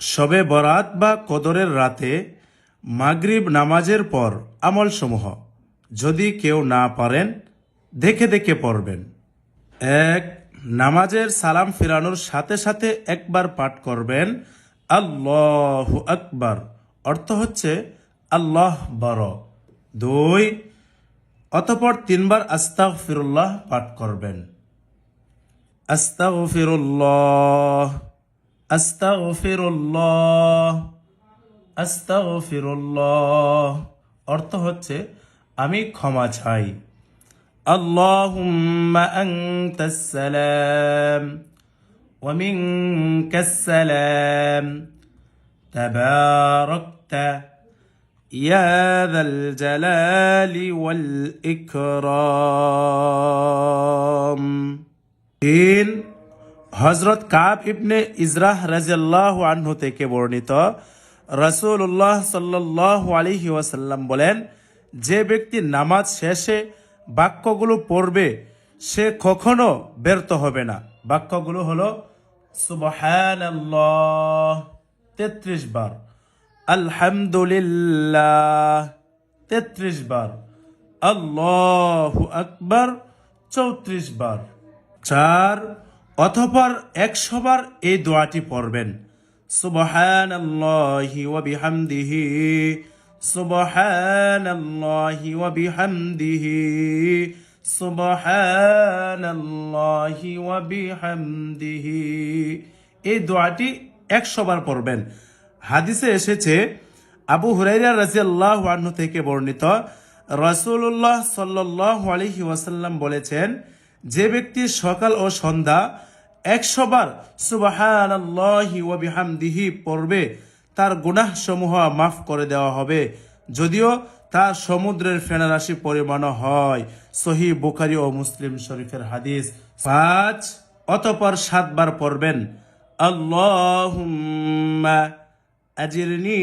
শবে বরাত বা কদরের রাতে মাগরিব নামাজের পর আমলসমূহ। যদি কেউ না পারেন, দেখে দেখে পড়বেন। এক, নামাজের সালাম ফিরানোর সাথে সাথে একবার পাঠ করবেন, আল্লাহ আকবার। অর্থ হচ্ছে, আল্লাহ বড়। দুই, অতপর তিনবার আস্তাগ ফিরুল্লাহ পাঠ করবেন। আস্তাগফিরুল্লাহ। আস্তাগফিরুল্লাহ আস্তাগফিরুল্লাহ অর্থ হচ্ছে আমি ক্ষমা চাই। আল্লাহুম্মা আনতাস সালাম, ওয়া মিনকাস সালাম। তাবারাকতা, ইয়া যাল জালালি ওয়াল ইকরাম। তিন হজরত কাব ইবনে ইজরাহ রাজিয়াল্লাহ আনহু থেকে বর্ণিত রসুল্লাহ সাল্লাহ আলহি ওয়াসাল্লাম বলেন, যে ব্যক্তি নামাজ শেষে বাক্যগুলো পড়বে, সে কখনো ব্যর্থ হবে না। বাক্যগুলো হলো সুবহান তেত্রিশ বার। আলহামদুলিল্লাহ, তেত্রিশ বার। আল্লাহ আকবর, চৌত্রিশ বার। চার অথপর একশো বার এই দোয়াটি পড়বেন। সুবহান আল্লাহি ওয়া বিহামদিহি সুবহান আল্লাহি ওয়া বিহামদিহি সুবহান আল্লাহি ওয়া বিহামদিহি। এই দোয়াটি একশো বার পড়বেন। হাদিসে এসেছে, আবু হুরাইরা রাজিয়াল্লাহু আনহু থেকে বর্ণিত, রাসূলুল্লাহ সাল্লাল্লাহু আলাইহি ওয়াসাল্লাম বলেছেন, যে ব্যক্তি সকাল ও সন্ধ্যা একশো বার সুবহানাল্লাহি ওয়া বিহামদিহি পড়বে, তার গুনাহ সমূহ মাফ করে দেওয়া হবে। যদিও তা সমুদ্রের ফেনারাশি পরিমাণ হয়। সহি বুখারি ও মুসলিম শরীফের হাদিস। পাঁচ, অতপর সাতবার পড়বেন, আল্লাহুম্মা আজিরনি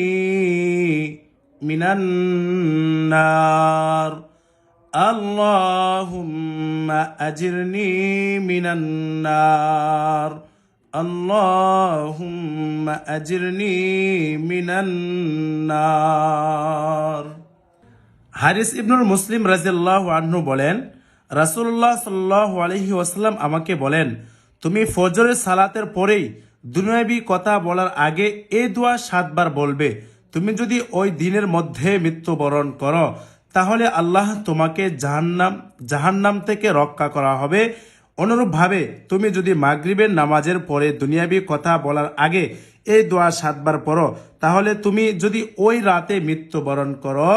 মিনান্নার। اللهم أجرني من النار اللهم أجرني من النار হারিস ইবনুল মুসলিম রাজিয়াল্লাহ আনহু বলেন রাসূলুল্লাহ সাল্লাল্লাহু আলাইহি ওয়াসাল্লাম আমাকে বলেন তুমি ফজরের সালাতের পরেই দুনিয়াবি কথা বলার আগে এই দোয়া সাতবার বলবে তুমি যদি ওই দিনের মধ্যে মৃত্যুবরণ করো তাহলে আল্লাহ তোমাকে জাহান্নাম জাহান্নাম থেকে রক্ষা করা হবে। অনুরূপভাবে তুমি যদি মাগরিবের নামাজের পরে দুনিয়াবি কথা বলার আগে এই দোয়া সাতবার পড়ো, তাহলে তুমি যদি ওই রাতে মৃত্যুবরণ করো,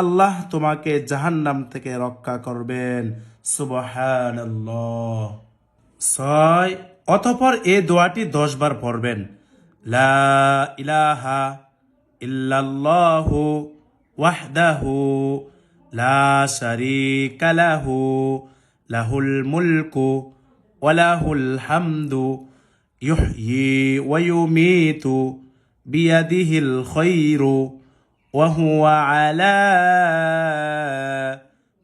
আল্লাহ তোমাকে জাহান্নাম থেকে রক্ষা করবেন। ছয়, অতপর এ দোয়াটি দশ বার পড়বেন। লা ইলাহা ইল্লাল্লাহু ওয়াহদাহু লাহু, লাহুল মুলকু লাহুল হামদু, ইউহয়ি ওয়া ইউমীতু বিয়াদিহিল খায়রু ওয়া হুয়া আলা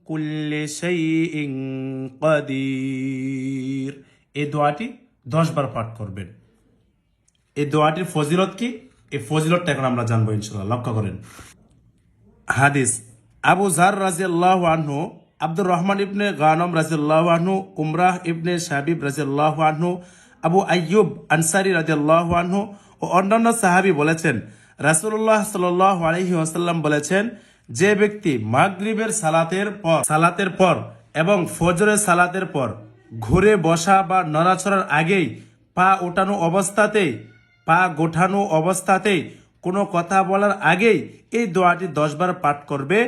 কুল্লি শাইইন কাদির। এই দোয়াটি দশ বার পাঠ করবেন। এই দোয়াটির ফজিলত কি? এই ফজিলতটা এখন আমরা জানব ইনশাল্লাহ লক্ষ্য করেন। হাদিস আবু জার রাজিয়াল্লাহ আনহু, আব্দুর রহমান ইবনে গানম রাজিয়াল্লাহ আনহু, উমরাহ ইবনে সাবিব রাজিয়াল্লাহ আনহু, আবু আইয়ুব আনসারি রাজিয়াল্লাহ আনহু ও অন্যান্য সাহাবি বলেছেন, রাসূলুল্লাহ সাল্লাল্লাহু আলাইহি ওয়াসাল্লাম বলেছেন, যে ব্যক্তি মাগরিবের সালাতের পর সালাতের পর এবং ফজরের সালাতের পর ঘুরে বসা বা নড়াচড়ার আগেই পা ওঠানো অবস্থাতেই, পা গোঠানো অবস্থাতেই কোনো কথা বলার আগেই এই দোয়াটি দশবার পাঠ করবে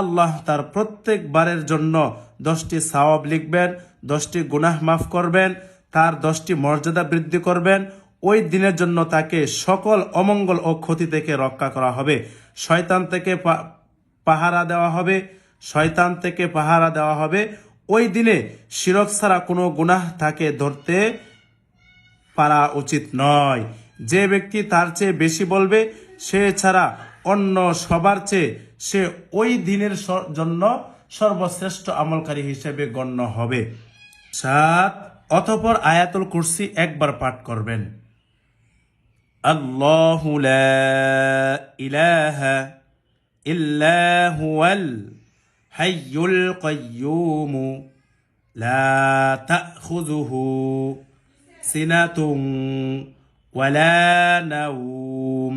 আল্লাহ তার প্রত্যেকবারের জন্য দশটি সওয়াব লিখবেন, দশটি গুনাহ মাফ করবেন, তার দশটি মর্যাদা বৃদ্ধি করবেন। ওই দিনের জন্য তাকে সকল অমঙ্গল ও ক্ষতি থেকে রক্ষা করা হবে। শয়তান থেকে পাহারা দেওয়া হবে। শয়তান থেকে পাহারা দেওয়া হবে। ওই দিনে শিরক ছাড়া কোনো গুনাহ তাকে ধরতে পারা উচিত নয়। যে ব্যক্তি তার চেয়ে বেশি বলবে, সে ছাড়া অন্য সবার চেয়ে সে ওই দিনের জন্য সর্বশ্রেষ্ঠ আমলকারী হিসেবে গণ্য হবে। সাত, অতপর আয়াতুল কুরসি একবার পাঠ করবেন। আল্লাহ লা ওয়ালা নাওম।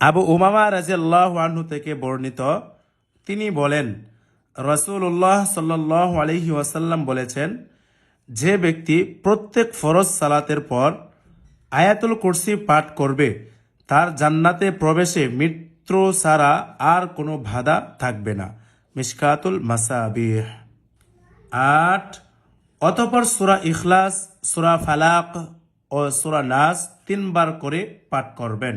আবু উমামা রাজিয়াল্লাহু আনহু থেকে বর্ণিত, তিনি বলেন রসুল্লাহ সাল্লাহ আলহি ওয়াসাল্লাম বলেছেন, যে ব্যক্তি প্রত্যেক ফরজ সালাতের পর আয়াতুল কুরসি পাঠ করবে, তার জান্নাতে প্রবেশে মৃত্যু ছাড়া আর কোনো বাধা থাকবে না। মিসকাতুল মাসাবিহ। আট, অতপর সুরা ইখলাস, সুরা ফালাক ও সুরা নাস তিনবার করে পাঠ করবেন।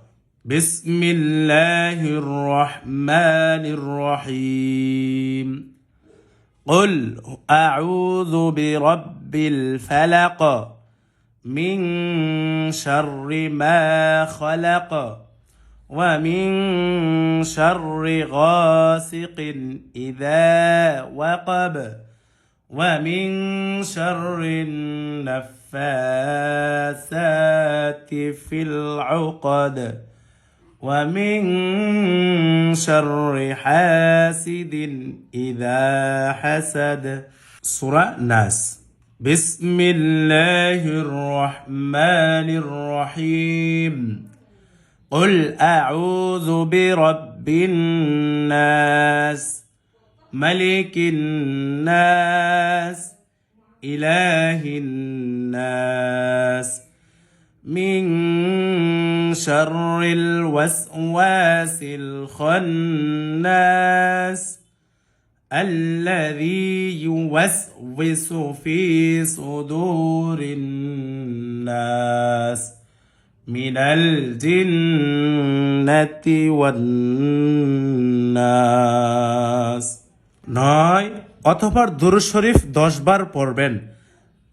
بسم الله الرحمن الرحيم. قل أعوذ برب الفلق من شر ما خلق ومن شر غاسق إذا وقب ومن شر النفاثات في العقد. ومن شر حاسد إذا حسد. سورة ناس. بسم الله الرحمن الرحيم. قل أعوذ برب الناس ملك الناس إله الناس. من شر الوسواس الخناس الذي يوسوس في صدور الناس من الجنة والناس নয় অথবা দুরুদ শরীফ দশ বার পড়বেন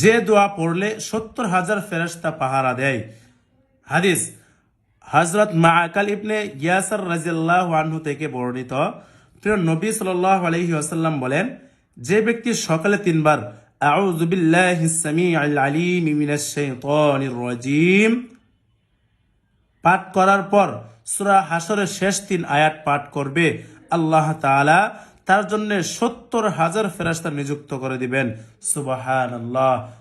যে দোয়া পড়লে সত্তর হাজার ফেরস্তা পাহারা দেয়। হাদিস হজরত মাকাল ইবনে ইয়াসার রাজিয়াল্লাহ আনহু থেকে বর্ণিত। প্রিয় নবী সাল্লাহ আলহি আসাল্লাম বলেন, যে ব্যক্তি সকালে তিনবার পাঠ করার পর, সুরা হাসরের শেষ তিন আয়াত পাঠ করবে আল্লাহ তাআলা তার জন্য সত্তর হাজার ফেরাস্তা নিযুক্ত করে দিবেন। সুবাহান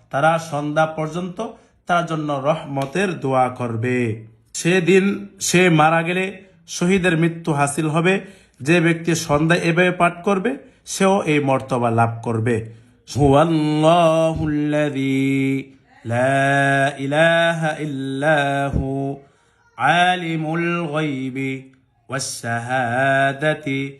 তারা সন্ধ্যা পর্যন্ত তার জন্য রহমতের দোয়া করবে। সেদিন সে মারা গেলে শহীদের মৃত্যু হাসিল হবে। যে ব্যক্তি সন্ধ্যায় এভাবে পাঠ করবে, সেও এই মর্তবা লাভ করবে। আলিমুল গায়বি ওয়াশ-শাহাদাতি